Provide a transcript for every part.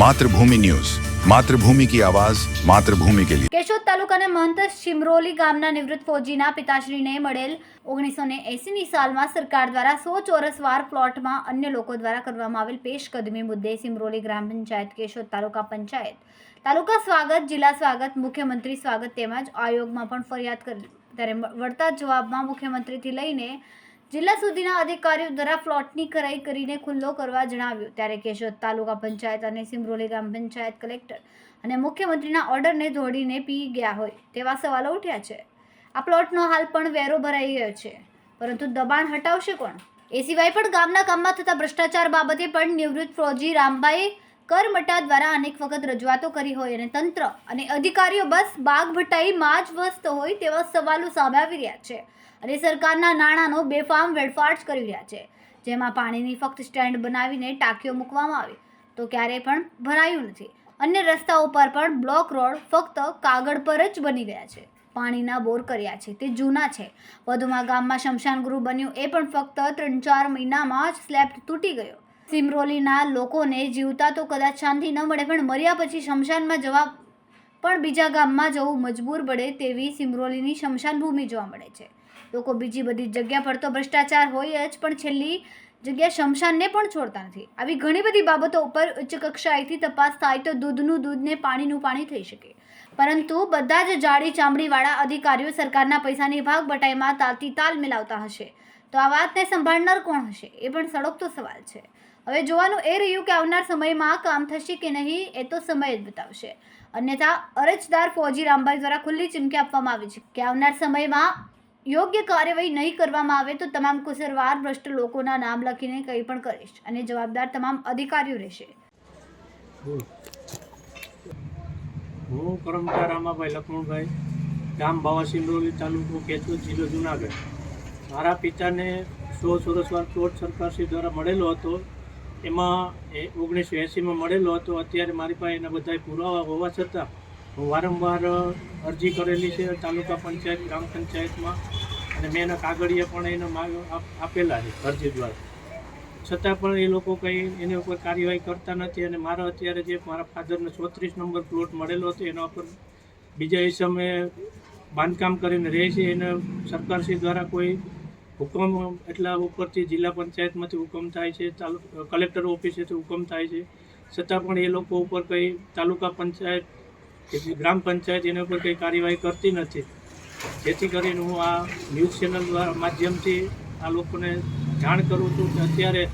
Mathrubhumi news. Mathrubhumi કી આવાજ, માતૃભૂમિ કે લીએ કેશોદ તાલુકાના મહંત શિમરોલી ગામના નિવૃત્ત ફોજીના પિતાશ્રીને મળેલ ઓગણીસો ને એંસીની સાલમાં સરકાર દ્વારા સો ચોરસવાર પ્લોટમાં અન્ય લોકો દ્વારા કરવામાં આવેલ પેશકદમી મુદ્દે સિમરોલી ગ્રામ પંચાયત, કેશોદ તાલુકા પંચાયત. તાલુકા સ્વાગત, જિલ્લા સ્વાગત, મુખ્યમંત્રી સ્વાગત તેમજ આયોગમાં પણ ફરિયાદ કરી. ત્યારે વળતા જવાબમાં મુખ્યમંત્રીથી લઈને જિલ્લા સુધીના અધિકારીઓ દ્વારા પ્લોટની ખરાઈ કરીને ખુલ્લો કરવા જણાવ્યું. ત્યારે કેશોદ તાલુકા પંચાયત અને સિમરોલી ગ્રામ પંચાયત કલેક્ટર અને મુખ્યમંત્રીના ઓર્ડરને દોડીને પી ગયા હોય તેવા સવાલો ઉઠ્યા છે. આ પ્લોટનો હાલ પણ વેરો ભરાઈ ગયો છે. પરંતુ દબાણ હટાવશે કોણ? એ સિવાય પણ ગામના કામમાં થતા ભ્રષ્ટાચાર બાબતે પણ નિવૃત્ત ફોજી રામભાઈ કરમટા દ્વારા અનેક વખત રજૂઆતો કરી હોય અને તંત્ર અને અધિકારીઓ બસ બાગ ભટાઈમાં જ વ્યસ્ત હોય તેવા સવાલો સામે રહ્યા છે અને સરકારના નાણાંનો બેફામ વેડફાટ કરી રહ્યા છે. જેમાં પાણીની ફક્ત સ્ટેન્ડ બનાવીને ટાંકીઓ મૂકવામાં આવી. તો ક્યારેય પણ ભરાયું નથી. અન્ય રસ્તાઓ પર પણ બ્લોક રોડ ફક્ત કાગળ પર જ બની ગયા છે. પાણીના બોર કર્યા છે, તે જૂના છે. વધુમાં ગામમાં શમશાન ગૃહ બન્યું, એ પણ ફક્ત ત્રણ ચાર મહિનામાં જ સ્લેબ તૂટી ગયો. સિમરોલીના લોકોને જીવતા તો કદાચ શાંતિ ન મળે, પણ મર્યા પછી શમશાનમાં જવા પણ બીજા ગામમાં જવું મજબૂર પડે તેવી સિમરોલીની શમશાન ભૂમિ જોવા મળે છે. લોકો બીજી બધી જગ્યા પર તો ભ્રષ્ટાચાર હોય જ, પણ છેલ્લી જગ્યા શમશાનને પણ છોડતા નથી. આવી ઘણી બધી બાબતો ઉપર ઉચ્ચ કક્ષાએથી તપાસ થાય તો દૂધનું દૂધ ને પાણીનું પાણી થઈ શકે. પરંતુ બધા જ જાડી ચામડીવાળા અધિકારીઓ સરકારના પૈસાની ભાગ બટાઈમાં તાલથી તાલ મિલાવતા હશે. તો આ વાતને સંભાળનાર કોણ હશે? એ પણ સળગતો સવાલ છે. હવે જોવાનું એ રહ્યું કે આવનાર સમયમાં કામ થશે કે નહીં એ તો સમય જ બતાવશે. અન્યથા અરજદાર ફૌજી રામભાઈ દ્વારા ખુલ્લી ચીમકી આપવામાં આવી છે કે આવનાર સમયમાં યોગ્ય કાર્યવાહી નહીં કરવામાં આવે તો તમામ કુસરવાર ભ્રષ્ટ લોકોના નામ લખીને કંઈ પણ કરીશ અને જવાબદાર તમામ અધિકારીઓ રહેશે. હું કરમચા રામાભાઈ લખમણભાઈ, ગામ બાવા સિંદોલી તાલુકો કેશોદ જિલ્લો જુનાગઢ. મારા પિતાને સો સરસવાર પ્લોટ સરકારશ્રી દ્વારા મળેલો હતો. એમાં એ ઓગણીસો એંસીમાં મળેલો હતો. અત્યારે મારી પાસે એના બધા પુરાવા હોવા છતાં હું વારંવાર અરજી કરેલી છે તાલુકા પંચાયત, ગ્રામ પંચાયતમાં અને મેં એના કાગળિયા પણ એને આપેલા છે અરજી દ્વારા. છતાં પણ એ લોકો કંઈ એની ઉપર કાર્યવાહી કરતા નથી અને મારા અત્યારે જે મારા ફાધરને ચોત્રીસ નંબર પ્લોટ મળેલો હતો એના ઉપર બીજા સમયે બાંધકામ કરીને રહે છે. એને સરકારશ્રી દ્વારા કોઈ હુકમ, એટલા ઉપરથી જિલ્લા પંચાયતમાંથી હુકમ થાય છે તાલુ કલેક્ટર ઓફિસેથી હુકમ થાય છે. છતાં પણ એ લોકો ઉપર કંઈ તાલુકા પંચાયત કે ગ્રામ પંચાયત એના ઉપર કંઈ કાર્યવાહી કરતી નથી. જેથી કરીને હું આ ન્યૂઝ ચેનલ દ્વારા માધ્યમથી આ લોકોને જાણ કરું છું કે અત્યારે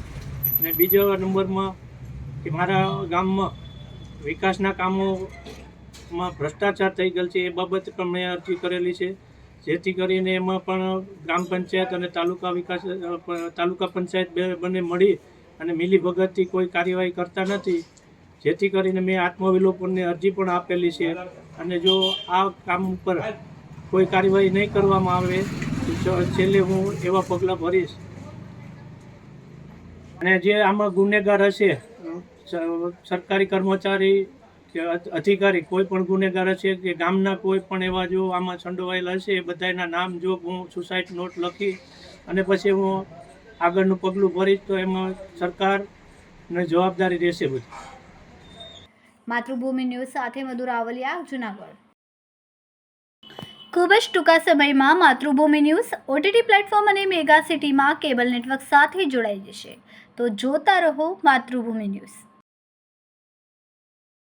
ને બીજા નંબરમાં કે મારા ગામમાં વિકાસના કામોમાં ભ્રષ્ટાચાર થઈ ગયેલ છે એ બાબતે પણ મેં અરજી કરેલી છે. જેથી કરીને એમાં પણ ગ્રામ પંચાયત અને તાલુકા વિકાસ તાલુકા પંચાયત બે બંને મળી અને મિલીભગતથી કોઈ કાર્યવાહી કરતા નથી. જેથી કરીને મેં આત્મવિલોપનની અરજી પણ આપેલી છે અને જો આ કામ ઉપર કોઈ કાર્યવાહી નહીં કરવામાં આવે, તો છેલ્લે હું એવા પગલાં ભરીશ. અને જે આમાં ગુનેગાર હશે સરકારી કર્મચારી કે અધિકારી કોઈ પણ ગુનેગાર હશે કે ગામના કોઈ પણ એવા જો આમાં સંડોવાયેલા હશે એ બધાના નામ જો હું સુસાઇડ નોટ લખી અને પછી હું આગળનું પગલું ભરીશ તો એમાં સરકારને જવાબદારી રહેશે બધી. માતૃભૂમિ ન્યૂઝ સાથે મધુર આવલિયા, જુનાગઢ. ખૂબ જ ટૂંકા સમયમાં માતૃભૂમિ ન્યૂઝ ઓટીટી પ્લેટફોર્મ અને મેગા સિટીમાં કેબલ નેટવર્ક સાથે જોડાઈ જશે. તો જોતા રહો માતૃભૂમિ ન્યૂઝ.